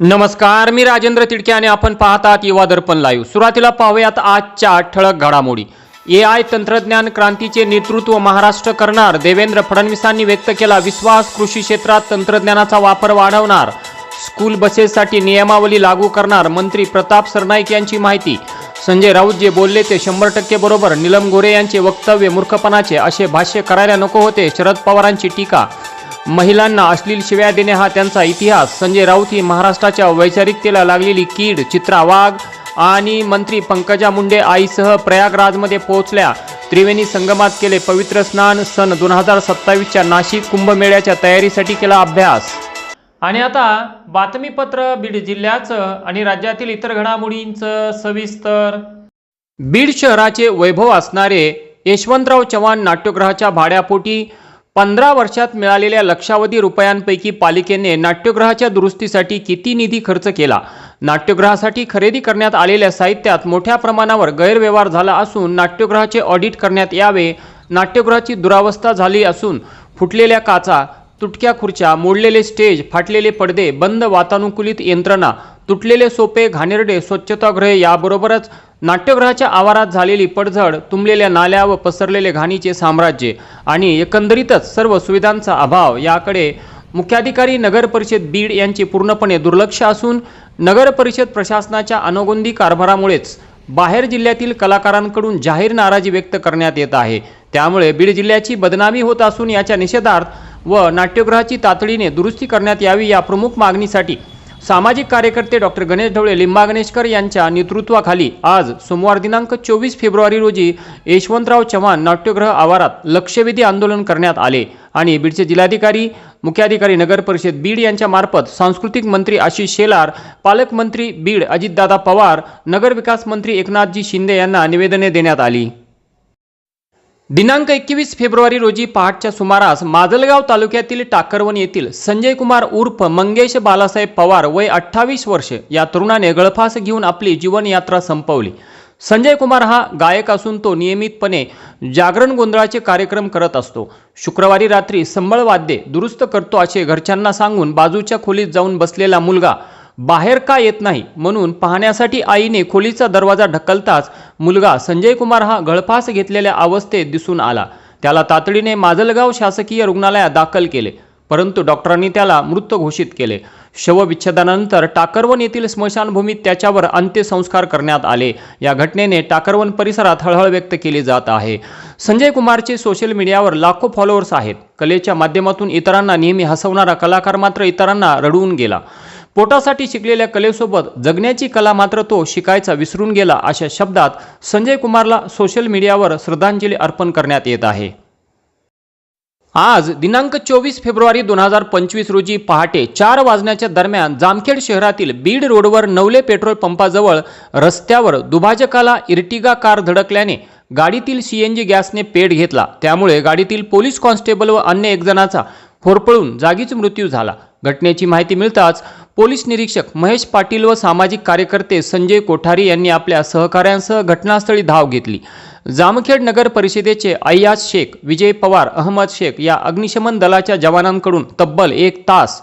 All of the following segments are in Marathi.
नमस्कार मी राजेंद्र तिडके आणि आपण पाहतात युवा दर्पण लाईव्ह सुरुवातीला पाहूयात आजच्या ठळक घडामोडी. ए आय तंत्रज्ञान क्रांतीचे नेतृत्व महाराष्ट्र करणार देवेंद्र फडणवीसांनी व्यक्त केला विश्वास कृषी क्षेत्रात तंत्रज्ञानाचा वापर वाढवणार स्कूल बसेससाठी नियमावली लागू करणार मंत्री प्रताप सरनाईक यांची माहिती. संजय राऊत जे बोलले ते शंभर टक्के बरोबर निलम गोरे यांचे वक्तव्य मूर्खपणाचे असे भाष्य करायला नको होते शरद पवारांची टीका. महिलांना अश्लील शिव्या देणे हा त्यांचा इतिहास. संजय राऊत ही महाराष्ट्राच्या वैचारिकतेला लागलेली कीड चित्रा वाघ आणि मंत्री पंकजा मुंडे आईसह प्रयागराजमध्ये पोहोचल्या. त्रिवेणी संगमात केले पवित्र स्नान सन दोन हजार सत्तावीसच्या नाशिक कुंभमेळ्याच्या तयारीसाठी केला अभ्यास. आणि आता बातमीपत्र बीड जिल्ह्याचं आणि राज्यातील इतर घडामोडींचं सविस्तर. बीड शहराचे वैभव असणारे यशवंतराव चव्हाण नाट्यगृहाच्या भाड्यापोटी पंधरा वर्षात मिळालेल्या लक्षावधी रुपयांपैकी पालिकेने नाट्यगृहाच्या दुरुस्तीसाठी किती निधी खर्च केला? नाट्यगृहासाठी खरेदी करण्यात आलेल्या साहित्यात मोठ्या प्रमाणावर गैरव्यवहार झाला असून नाट्यगृहाचे ऑडिट करण्यात यावे नाट्यगृहाची दुरावस्था झाली असून फुटलेल्या काचा तुटक्या खुर्च्या मोडलेले स्टेज फाटलेले पडदे बंद वातानुकूलित यंत्रणा तुटलेले सोपे घाणेरडे स्वच्छतागृहे याबरोबरच नाट्यगृहाच्या आवारात झालेली पडझड तुंबलेल्या नाल्या व पसरलेले घाणीचे साम्राज्य आणि एकंदरीतच सर्व सुविधांचा अभाव याकडे मुख्याधिकारी नगर परिषद बीड यांचे पूर्णपणे दुर्लक्ष असून नगर परिषद प्रशासनाच्या अनोगोंदी कारभारामुळेच बाहेर जिल्ह्यातील कलाकारांकडून जाहीर नाराजी व्यक्त करण्यात येत आहे. त्यामुळे बीड जिल्ह्याची बदनामी होत असून याच्या निषेधार्थ व नाट्यगृहाची तातडीने दुरुस्ती करण्यात यावी या प्रमुख मागणीसाठी सामाजिक कार्यकर्ते डॉक्टर गणेश ढवळे लिंबा गणेशकर यांच्या नेतृत्वाखाली आज सोमवार दिनांक चोवीस फेब्रुवारी रोजी यशवंतराव चव्हाण नाट्यगृह आवारात लक्षवेधी आंदोलन करण्यात आले आणि बीडचे जिल्हाधिकारी मुख्याधिकारी नगर परिषद बीड यांच्या मार्फत सांस्कृतिक मंत्री आशिष शेलार पालकमंत्री बीड अजितदादा पवार नगरविकास मंत्री एकनाथजी शिंदे यांना निवेदने देण्यात आली. दिनांक एकवीस फेब्रुवारी रोजी पहाटच्या सुमारास माजलगाव तालुक्यातील टाकरवन येथील संजय कुमार उर्फ मंगेश बालासाहेब पवार वय अठ्ठावीस वर्ष या तरुणाने गळफास घेऊन आपली जीवनयात्रा संपवली. संजय कुमार हा गायक असून तो नियमितपणे जागरण गोंधळाचे कार्यक्रम करत असतो. शुक्रवारी रात्री संबळ वाद्ये दुरुस्त करतो असे घरच्यांना सांगून बाजूच्या खोलीत जाऊन बसलेला मुलगा बाहेर का येत नाही? म्हणून पाहण्यासाठी आईने खोलीचा दरवाजा ढकलताच मुलगा संजय कुमार हा गळफास घेतलेल्या अवस्थेत दिसून आला. त्याला तातडीने माजलगाव शासकीय रुग्णालयात दाखल केले परंतु डॉक्टरांनी त्याला मृत घोषित केले. शवविच्छेदनानंतर टाकरवन येथील स्मशानभूमीत त्याच्यावर अंत्यसंस्कार करण्यात आले. या घटनेने टाकरवन परिसरात हळहळ व्यक्त केली जात आहे. संजय कुमारचे सोशल मीडियावर लाखो फॉलोअर्स आहेत. कलेच्या माध्यमातून इतरांना नेहमी हसवणारा कलाकार मात्र इतरांना रडवून गेला. पोटासाठी शिकलेल्या कलेसोबत जगण्याची कला मात्र तो शिकायचा विसरून गेला अशा शब्दात संजय कुमारला सोशल मीडियावर श्रद्धांजली अर्पण करण्यात येत आहे. आज दिनांक चोवीस फेब्रुवारी दोन हजार पंचवीस रोजी पहाटे चार वाजण्याच्या दरम्यान जामखेड शहरातील बीड रोडवर नवले पेट्रोल पंपाजवळ रस्त्यावर दुभाजकाला इर्टिगा कार धडकल्याने गाडीतील सीएनजी गॅसने पेट घेतला. त्यामुळे गाडीतील पोलीस कॉन्स्टेबल व अन्य एक जणाचा होरपळून जागीच मृत्यू झाला. घटनेची माहिती मिळताच पोलीस निरीक्षक महेश पाटील व सामाजिक कार्यकर्ते संजय कोठारी यांनी आपल्या सहकाऱ्यांसह घटनास्थळी धाव घेतली. जामखेड नगर परिषदेचे अय्याज शेख विजय पवार अहमद शेख या अग्निशमन दलाच्या जवानांकडून तब्बल एक तास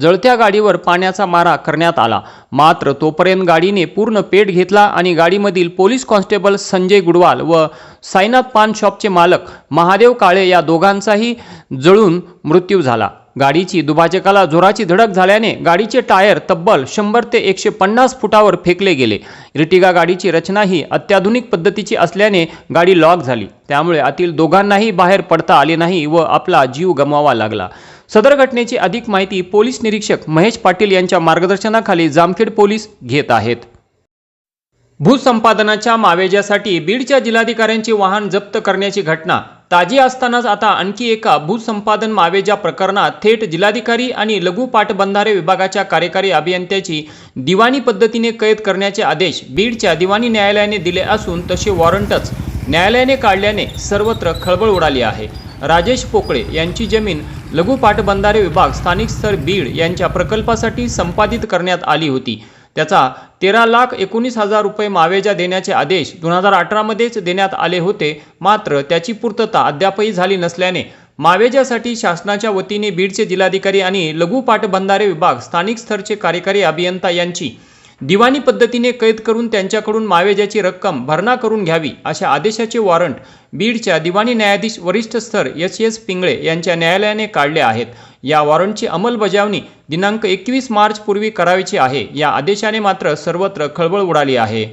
जळत्या गाडीवर पाण्याचा मारा करण्यात आला. मात्र तोपर्यंत गाडीने पूर्ण पेट घेतला आणि गाडीमधील पोलीस कॉन्स्टेबल संजय गुडवाल व साईनाथ पान शॉपचे मालक महादेव काळे या दोघांचाही जळून मृत्यू झाला. गाडीची दुभाजकाला जोराची धडक झाल्याने गाडीचे टायर तब्बल शंभर ते एकशे पन्नास फुटावर फेकले गेले. इर्टिगा गाडीची रचना ही अत्याधुनिक पद्धतीची असल्याने गाडी लॉक झाली. त्यामुळे आतील दोघांनाही बाहेर पडता आले नाही व आपला जीव गमवावा लागला. सदर घटनेची अधिक माहिती पोलीस निरीक्षक महेश पाटील यांच्या मार्गदर्शनाखाली जामखेड पोलीस घेत आहेत. भूसंपादनाच्या मावेजासाठी बीडच्या जिल्हाधिकाऱ्यांचे वाहन जप्त करण्याची घटना ताजी असतानाच आता आणखी एका भूसंपादन मावेजा प्रकरणात थेट जिल्हाधिकारी आणि लघु पाटबंधारे विभागाच्या कार्यकारी अभियंत्याची दिवाणी पद्धतीने कैद करण्याचे आदेश बीडच्या दिवाणी न्यायालयाने दिले असून तसे वॉरंटच न्यायालयाने काढल्याने सर्वत्र खळबळ उडाली आहे. राजेश पोकळे यांची जमीन लघु पाटबंधारे विभाग स्थानिक स्तर बीड यांच्या प्रकल्पासाठी संपादित करण्यात आली होती. त्याचा तेरा लाख एकोणीस हजार रुपये मावेजा देण्याचे आदेश दोन हजार अठरामध्येच देण्यात आले होते. मात्र त्याची पूर्तता अद्यापही झाली नसल्याने मावेजासाठी शासनाच्या वतीने बीडचे जिल्हाधिकारी आणि लघु पाटबंधारे विभाग स्थानिक स्तरचे कार्यकारी अभियंता यांची दिवाणी पद्धतीने कैद करून त्यांच्याकडून मावेजाची रक्कम भरणा करून घ्यावी अशा आदेशाचे वॉरंट बीडच्या दिवाणी न्यायाधीश वरिष्ठ स्तर एस एस पिंगळे यांच्या न्यायालयाने काढले आहेत. या वॉरंटची अंमलबजावणी दिनांक एकवीस मार्च पूर्वी करावीची आहे. या आदेशाने मात्र सर्वत्र खळबळ उडाली आहे.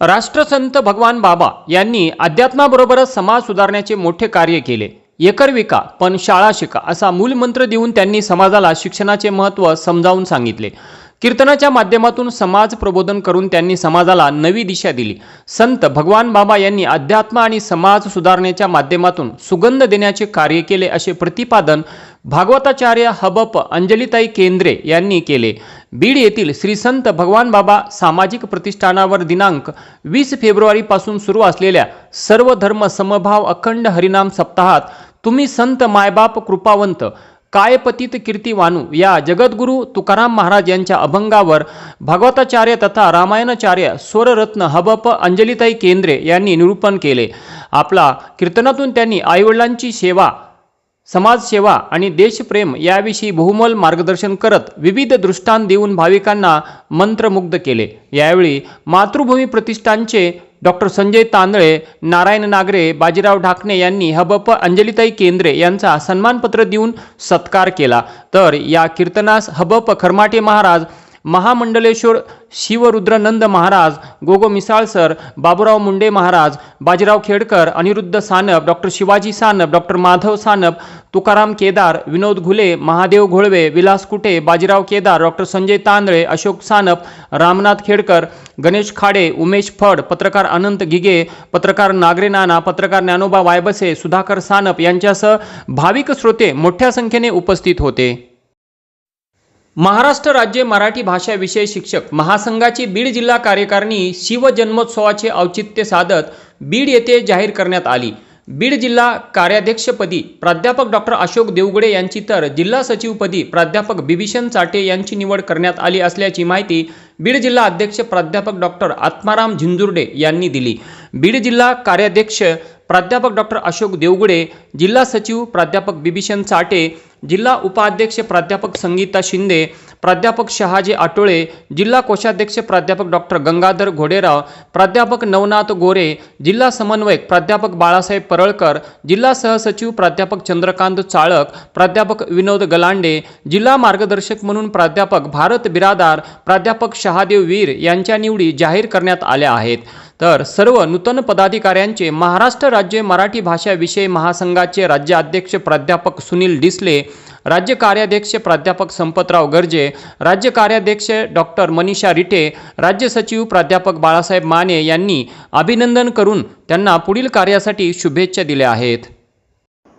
राष्ट्रसंत भगवान बाबा यांनी अध्यात्माबरोबरच समाज सुधारण्याचे मोठे कार्य केले. एकर विका पण शाळा शिका असा मूलमंत्र देऊन त्यांनी समाजाला शिक्षणाचे महत्त्व समजावून सांगितले. कीर्तनाच्या माध्यमातून समाज प्रबोधन करून त्यांनी समाजाला नवी दिशा दिली. संत भगवान बाबा यांनी अध्यात्म आणि समाज सुधारण्याच्या माध्यमातून सुगंध देण्याचे कार्य केले असे प्रतिपादन भागवताचार्य हबप अंजलिताई केंद्रे यांनी केले. बीड येथील श्री संत भगवान बाबा सामाजिक प्रतिष्ठानावर दिनांक वीस फेब्रुवारीपासून सुरू असलेल्या सर्व धर्म समभाव अखंड हरिनाम सप्ताहात तुम्ही संत मायबाप कृपावंत कायपतित कीर्ती कीर्तिवानू या जगद्गुरू तुकाराम महाराज यांच्या अभंगावर भागवताचार्य तथा रामायणाचार्य स्वररत्न हबप अंजलिताई केंद्रे यांनी निरूपण केले. आपला कीर्तनातून त्यांनी आईवडिलांची सेवा समाजसेवा आणि देशप्रेम याविषयी बहुमोल मार्गदर्शन करत विविध दृष्टांत देऊन भाविकांना मंत्रमुग्ध केले. यावेळी मातृभूमी प्रतिष्ठानचे डॉक्टर संजय तांदळे नारायण नागरे बाजीराव ढाकणे यांनी हबप अंजलिताई केंद्रे यांचा सन्मानपत्र देऊन सत्कार केला. तर या कीर्तनास हबप खरमाटे महाराज महामंडलेश्वर शिवरुद्रनंद महाराज गोगो मिसाळसर Baburao Munde Maharaj Bajirao Khedkar Aniruddha Sanap doctor Shivaji Sanap doctor Madhav Sanap Tukaram Kedar Vinod Ghule Mahadev Gholve Vilas Kute Bajirao Kedar doctor Sanjay Tandale Ashok Sanap Ramnath Khedkar Ganesh Khade Umesh Phad पत्रकार अनंत गिगे पत्रकार नागरे नाना पत्रकार ज्ञानोबा वायबसे सुधाकर सानप यांच्यासह भाविक श्रोते मोठ्या संख्येने उपस्थित होते. महाराष्ट्र राज्य मराठी भाषा विषय शिक्षक महासंघाची बीड जिल्हा कार्यकारिणी शिवजन्मोत्सवाचे औचित्य साधत बीड येथे जाहीर करण्यात आली. बीड जिल्हा कार्याध्यक्षपदी प्राध्यापक डॉक्टर अशोक देवगडे यांची तर जिल्हा सचिवपदी प्राध्यापक बिभीषण चाटे यांची निवड करण्यात आली असल्याची माहिती बीड जिल्हा अध्यक्ष प्राध्यापक डॉक्टर आत्माराम झिंजुर्डे यांनी दिली. बीड जिल्हा कार्याध्यक्ष प्राध्यापक डॉक्टर अशोक देवगुडे जिल्हा सचिव प्राध्यापक बिभीषण चाटे जिल्हा उपाध्यक्ष प्राध्यापक संगीता शिंदे प्राध्यापक शहाजी आटोळे जिल्हा कोषाध्यक्ष प्राध्यापक डॉक्टर गंगाधर घोडेराव प्राध्यापक नवनाथ गोरे जिल्हा समन्वयक प्राध्यापक बाळासाहेब परळकर जिल्हा सहसचिव प्राध्यापक चंद्रकांत चाळक प्राध्यापक विनोद गलांडे जिल्हा मार्गदर्शक म्हणून प्राध्यापक भारत बिरादार प्राध्यापक शहादेव वीर यांच्या निवडी जाहीर करण्यात आल्या आहेत. तर सर्व नूतन पदाधिकाऱ्यांचे महाराष्ट्र राज्य मराठी भाषा विषय महासंघाचे राज्याध्यक्ष प्राध्यापक सुनील डिसले राज्य कार्याध्यक्ष प्राध्यापक संपतराव गर्जे राज्य कार्याध्यक्ष डॉक्टर मनीषा रिटे राज्य सचिव प्राध्यापक बाळासाहेब माने यांनी अभिनंदन करून त्यांना पुढील कार्यासाठी शुभेच्छा दिल्या आहेत.